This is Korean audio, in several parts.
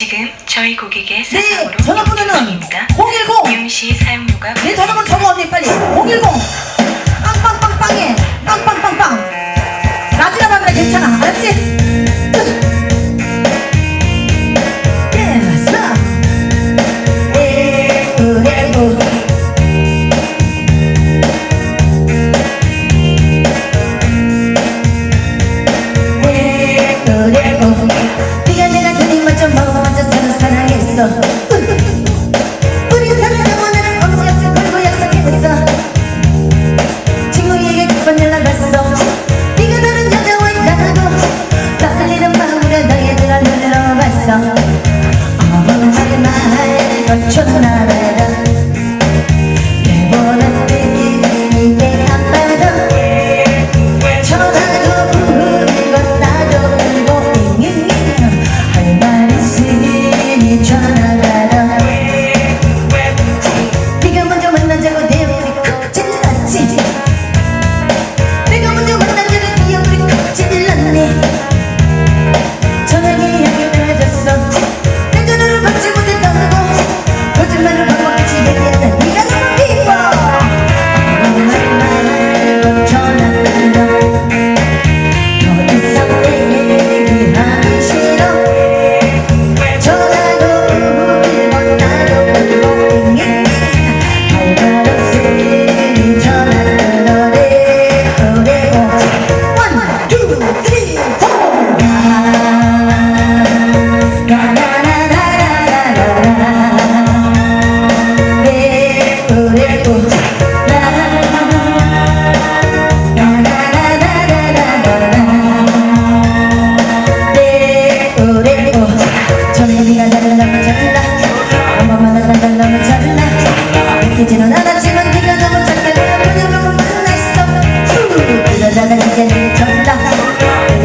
지금 저희 고객의 네, 사상으로 전화번호는 연결중입니다. 010. 미용시 사용료가 내 전화번호 적어 언니 빨리 010 빵빵빵빵해 빵빵빵빵 라지라 밤이라 괜찮아 알았지?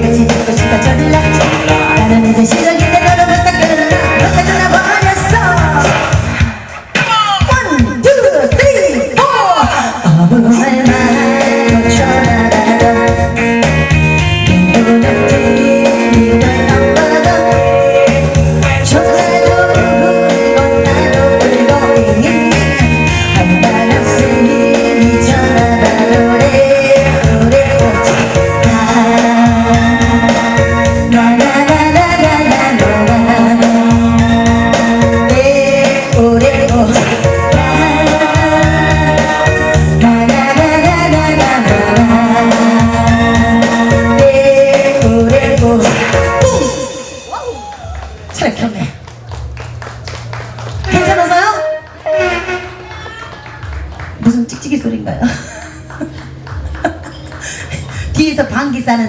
que si yo te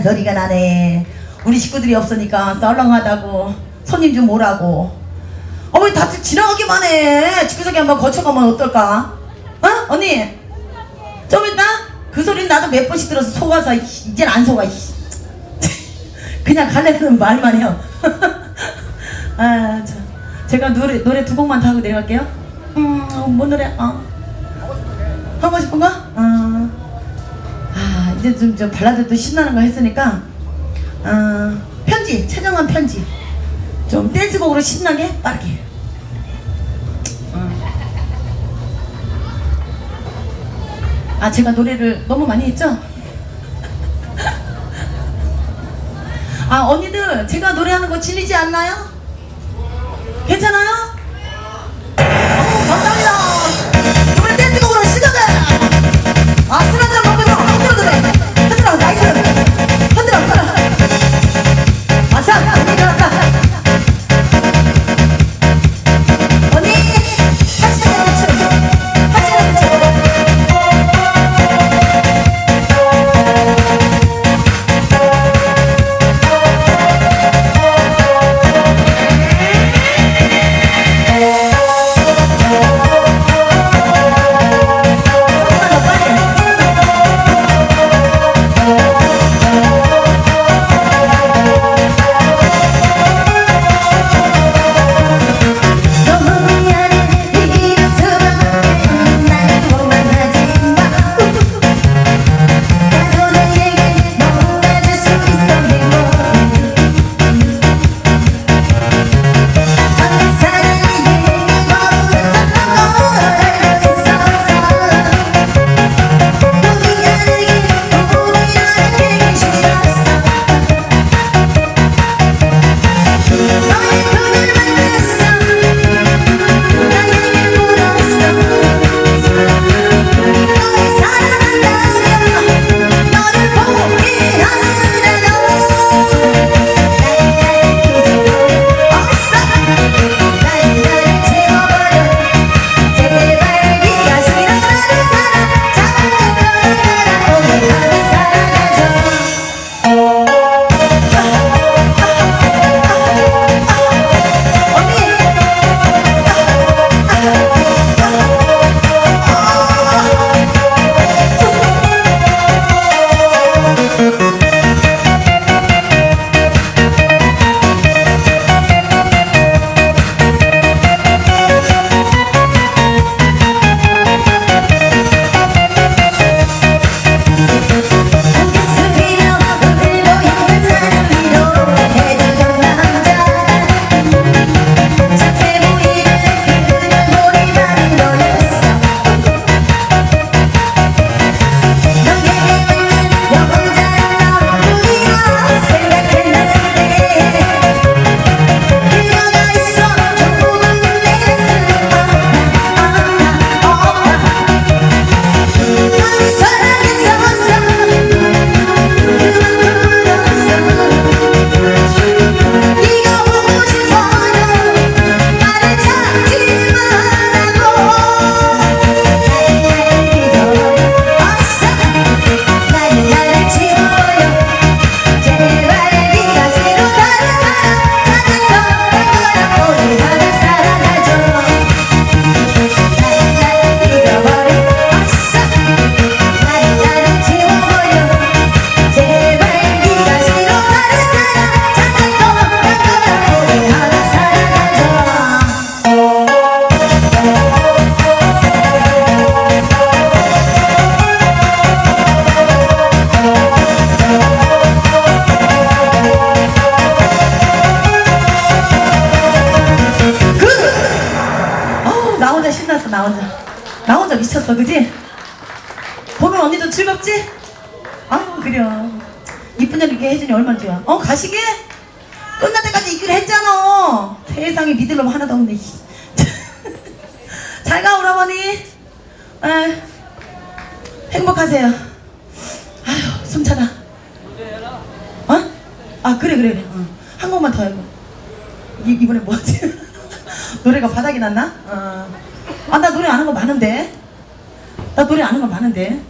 소리가 나네 우리 식구들이 없으니까 썰렁하다고 손님 좀 오라고 어머니 다 지나가기만 해 집구석에 한번 거쳐가면 어떨까? 어? 언니 좀 이따 그 소리는 나도 몇 번씩 들어서 속아서 이젠 안 속아. 그냥 갈래는 말만 해요 아, 저, 제가 노래 노래 두 곡만 더 하고 내려갈게요 음 뭔 노래? 어. 하고 싶은 거? 어. 아 이제 좀, 좀 발라드도 신나는 거 했으니까 어, 편지 최정한 편지 좀 댄스곡으로 신나게 빠르게 어. 아 제가 노래를 너무 많이 했죠? 아 언니들 제가 노래하는 거 질리지 않나요? 괜찮아요? 어, 감사합니다 이번에 댄스곡으로 시작해 아, 술 한잔 그래요 이쁜 년 이렇게 해주니 얼마나 좋아 어 가시게? 끝날 때까지 있기로 했잖아 세상에 믿을 놈 하나도 없네 잘 가 오라버니 에, 행복하세요 아휴 숨차다 어? 아 그래 그래 그래 어. 한 곡만 더 해고 이, 이번에 뭐지? 노래가 바닥이 났나? 어. 아 나 노래 아는 거 많은데 나 노래 아는 거 많은데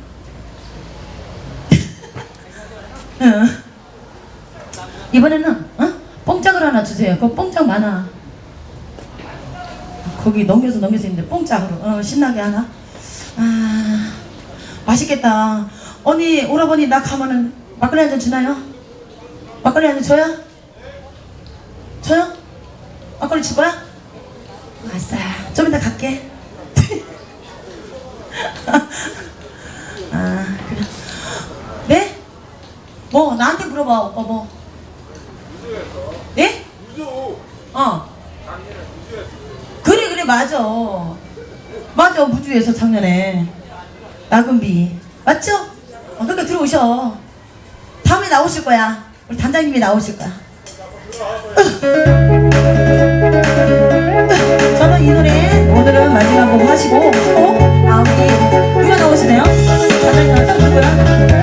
응. 이번에는 어? 뽕짝을 하나 주세요 그 뽕짝 많아 거기 넘겨서 넘겨서 있는데 뽕짝으로 어, 신나게 하나 아 맛있겠다 언니 오라버니 나 가면은 막걸리 한 잔 주나요? 막걸리 한 잔 줘요? 줘요? 막걸리 줄 거야? 아싸 좀 이따 갈게 아 그래 네? 뭐 나한테 물어봐 오빠 뭐. 예? 어. 그래 그래 맞아. 맞아 무주에서 작년에. 나금비. 맞죠? 어, 그러니까 들어오셔. 다음에 나오실 거야. 우리 단장님이 나오실 거야. 저는 이 노래 오늘은 마지막 곡 하시고 어? 아 우리 누가 나오시네요? 단장님 나오시 누구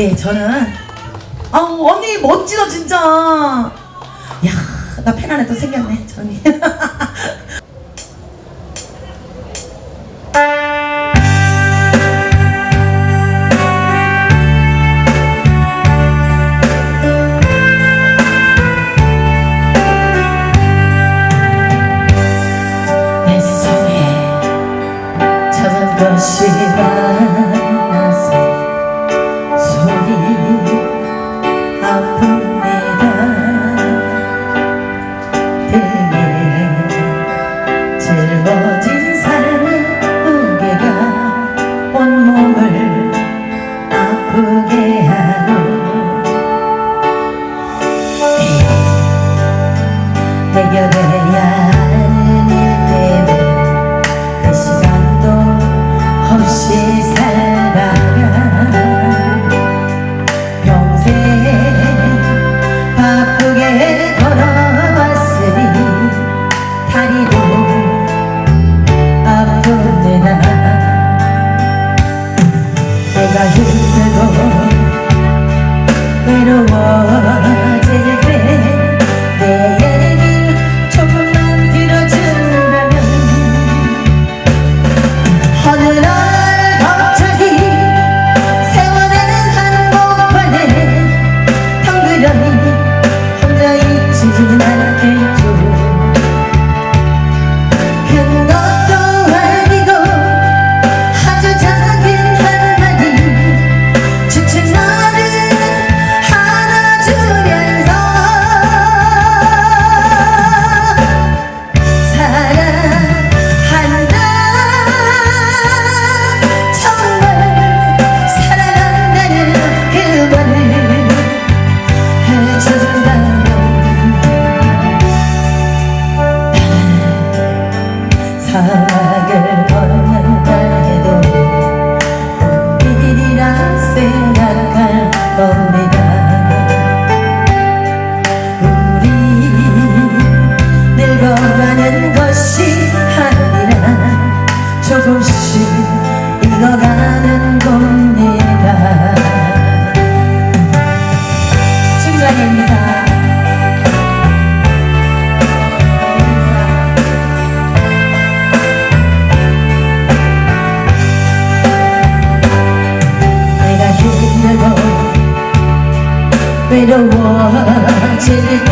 네, 저는 아우 언니 멋지다 진짜. 야, 나 팬 안에 또 생겼네, 저 언니. take it